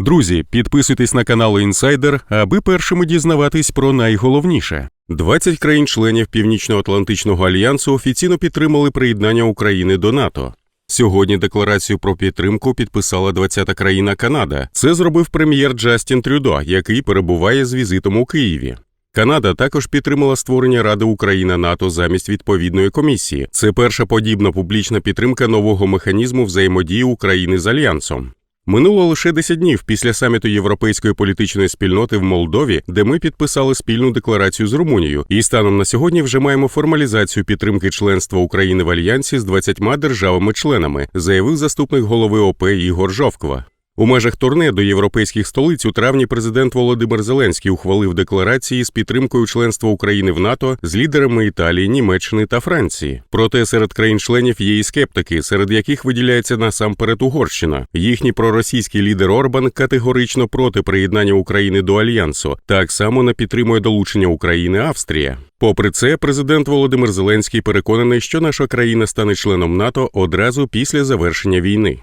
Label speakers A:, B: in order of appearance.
A: Друзі, підписуйтесь на канал Інсайдер, аби першими дізнаватись про найголовніше. 20 країн-членів Північно-Атлантичного альянсу офіційно підтримали приєднання України до НАТО. Сьогодні декларацію про підтримку підписала 20-та країна Канада. Це зробив прем'єр Джастін Трюдо, який перебуває з візитом у Києві. Канада також підтримала створення Ради Україна НАТО замість відповідної комісії. Це перша подібна публічна підтримка нового механізму взаємодії України з альянсом. Минуло лише 10 днів після саміту Європейської політичної спільноти в Молдові, де ми підписали спільну декларацію з Румунією, і станом на сьогодні вже маємо формалізацію підтримки членства України в альянсі з 20 державами-членами, заявив заступник голови ОП Ігор Жовква. У межах турне до європейських столиць у травні президент Володимир Зеленський ухвалив декларації з підтримкою членства України в НАТО з лідерами Італії, Німеччини та Франції. Проте серед країн-членів є і скептики, серед яких виділяється насамперед Угорщина. Їхній проросійський лідер Орбан категорично проти приєднання України до альянсу. Так само не підтримує долучення України Австрія. Попри це, президент Володимир Зеленський переконаний, що наша країна стане членом НАТО одразу після завершення війни.